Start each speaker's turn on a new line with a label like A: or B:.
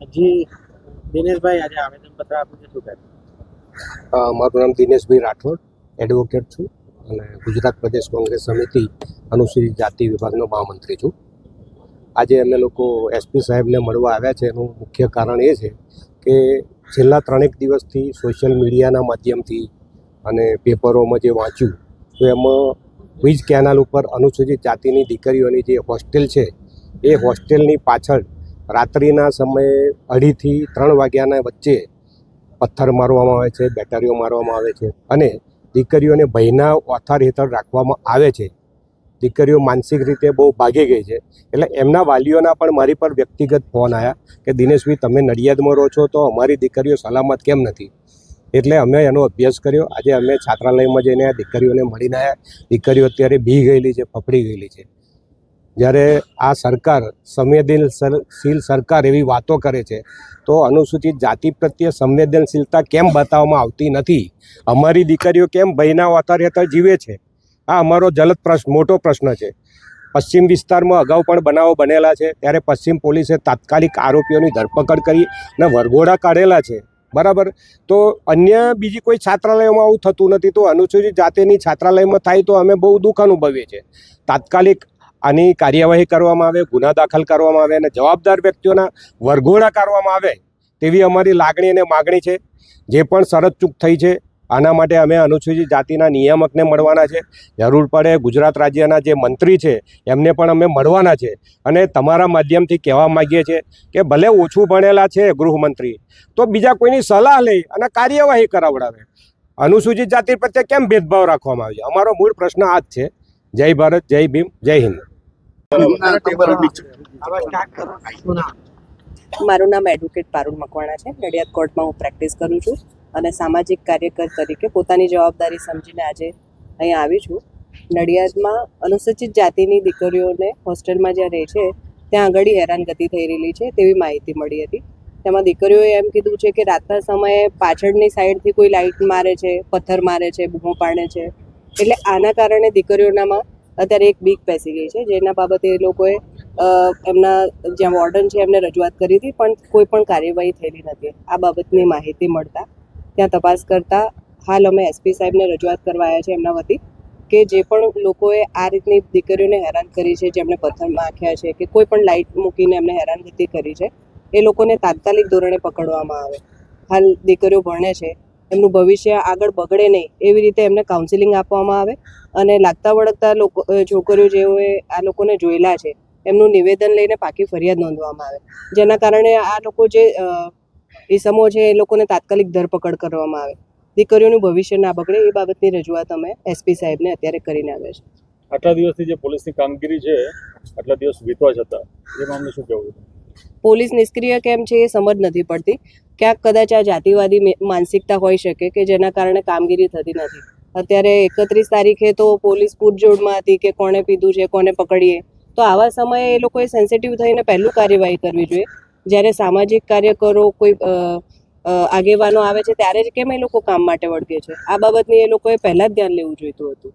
A: જી, દિનેશભાઈ, આજે આવેદનપત્ર આપ્યું છે, શું કહે
B: મારું નામ દિનેશભાઈ રાઠોડ એડવોકેટ છું અને ગુજરાત પ્રદેશ કોંગ્રેસ સમિતિ અનુસૂચિત જાતિ વિભાગનો મહામંત્રી છું. આજે અમે લોકો એસપી સાહેબને મળવા આવ્યા છે. એનું મુખ્ય કારણ એ છે કે છેલ્લા ત્રણેક દિવસથી સોશિયલ મીડિયાના માધ્યમથી અને પેપરોમાં જે વાંચ્યું, તો એમાં વીજ કેનાલ ઉપર અનુસૂચિત જાતિની દીકરીઓની જે હોસ્ટેલ છે, એ હોસ્ટેલની પાછળ રાત્રિના સમયે અઢીથી ત્રણ વાગ્યાના વચ્ચે પથ્થર મારવામાં આવે છે, બેટરીઓ મારવામાં આવે છે અને દીકરીઓને ભયના ઓથાર હેઠળ રાખવામાં આવે છે. દીકરીઓ માનસિક રીતે બહુ ભાગી ગઈ છે. એટલે એમના વાલીઓના પણ મારી પર વ્યક્તિગત ફોન આવ્યા કે, દિનેશભાઈ, તમે નડિયાદમાં રહો છો તો અમારી દીકરીઓ સલામત કેમ નથી? એટલે અમે એનો અભ્યાસ કર્યો. આજે અમે છાત્રાલયમાં જઈને આ દીકરીઓને મળીને આવ્યા દીકરીઓ અત્યારે બી ગયેલી છે, ફફડી ગયેલી છે. જ્યારે આ સરકાર, સંવેદનશીલ સરકાર એવી વાતો કરે છે, તો અનુસૂચિત જાતિ પ્રત્યે સંવેદનશીલતા કેમ બતાવવામાં આવતી નથી? અમારી દીકરીઓ કેમ ભયના વાતાર હેઠળ જીવે છે? આ અમારો જલદ પ્રશ્ન, મોટો પ્રશ્ન છે. પશ્ચિમ વિસ્તારમાં અગાઉ પણ બનાવો બનેલા છે, ત્યારે પશ્ચિમ પોલીસે તાત્કાલિક આરોપીઓની ધરપકડ કરી અને વરઘોડા કાઢેલા છે. બરાબર? તો અન્ય બીજી કોઈ છાત્રાલયોમાં આવું થતું નથી, તો અનુસૂચિત જાતિની છાત્રાલયમાં થાય તો અમે બહુ દુઃખ અનુભવીએ છીએ. તાત્કાલિક આની કાર્યવાહી કરવામાં આવે, ગુના દાખલ કરવામાં આવે અને જવાબદાર વ્યક્તિઓના વરઘોડા કરવામાં આવે તેવી અમારી લાગણી અને માગણી છે. જે પણ શરત ચૂક થઈ છે, આના માટે અમે અનુસૂચિત જાતિના નિયામકને મળવાના છે. જરૂર પડે ગુજરાત રાજ્યના જે મંત્રી છે, એમને પણ અમે મળવાના છે અને તમારા માધ્યમથી કહેવા માગીએ છીએ કે ભલે ઓછું ભણેલા છે ગૃહમંત્રી, તો બીજા કોઈની સલાહ લઈ અને કાર્યવાહી કરાવડાવે. અનુસૂચિત જાતિ પ્રત્યે કેમ ભેદભાવ રાખવામાં આવે અમારો મૂળ પ્રશ્ન આ જ છે. જય ભારત, જય ભીમ, જય હિન્દ.
C: મારું નામ એડવોકેટ પારુલ મકવાણા છે. નડિયાદ કોર્ટમાં હું પ્રેક્ટિસ કરું છું અને સામાજિક કાર્યકર તરીકે પોતાની જવાબદારી સમજીને આજે અહીંયા આવી છું. નડિયાદમાં અનુસૂચિત જાતિની દીકરીઓને હોસ્ટેલમાં જ્યાં રહે છે ત્યાં આગળ હેરાનગતિ થઈ રહેલી છે તેવી માહિતી મળી હતી. તેમાં દીકરીઓએ એમ કીધું છે કે રાતના સમયે પાછળની સાઈડથી કોઈ લાઇટ મારે છે પથ્થર મારે છે બૂમો પાડે છે. એટલે આના કારણે દીકરીઓનામાં અત્યારે એક બીક પેસી ગઈ છે, જેના બાબતે એ લોકોએ એમના જ્યાં વોર્ડન છે એમને રજૂઆત કરી હતી, પણ કોઈ પણ કાર્યવાહી થયેલી નથી. આ બાબતની માહિતી મળતા, ત્યાં તપાસ કરતા, હાલ અમે એસપી સાહેબને રજૂઆત કરવા આવ્યા છે એમના વતી, કે જે પણ લોકોએ આ રીતની દીકરીઓને હેરાન કરી છે, જેમણે પથ્થર નાખ્યા છે, કે કોઈ પણ લાઇટ મૂકીને એમને હેરાનગતિ કરી છે, એ લોકોને તાત્કાલિક ધોરણે પકડવામાં આવે. હાલ દીકરીઓ ભણે છે એમનું ભવિષ્ય આગળ બગડે નહીં, એવી રીતે એમને કાઉન્સિલિંગ આપવામાં આવે અને લાગતા વળગતા લોકો છોકરીઓ જેઓએ આ લોકોને જોયેલા છે, એમનું નિવેદન લઈને પાકી ફરિયાદ નોંધવામાં આવે. જેના કારણે આ લોકો જે ઈસમો છે એ લોકોને તાત્કાલિક ધરપકડ કરવામાં આવે. દીકરીઓનું ભવિષ્ય ના બગડે એ બાબતની રજૂઆત અમે એસપી સાહેબને અત્યારે કરીને આવ્યા છે
D: આટલા દિવસથી જે પોલીસની કામગીરી છે, આટલા દિવસ વીતવા છતાં એ મામલે શું કહેવું
C: પોલીસ નિષ્ક્રિય કેમ છે એ સમજ નથી પડતી. ક્યાંક કદાચ આ જાતિવાદી માનસિકતા હોઈ શકે કે જેના કારણે કામગીરી થતી નથી. અત્યારે એકત્રીસ તારીખે તો પોલીસ પૂરજોડમાં હતી કે કોણે પીધું છે કોને પકડીએ. તો આવા સમયે એ લોકોએ સેન્સિટિવ થઈને પહેલું કાર્યવાહી કરવી જોઈએ. જ્યારે સામાજિક કાર્યકરો કોઈ આગેવાનો આવે છે ત્યારે જ કેમ એ લોકો કામ માટે વળગે છે? આ બાબતની એ લોકોએ પહેલાં જ ધ્યાન લેવું જોઈતું હતું.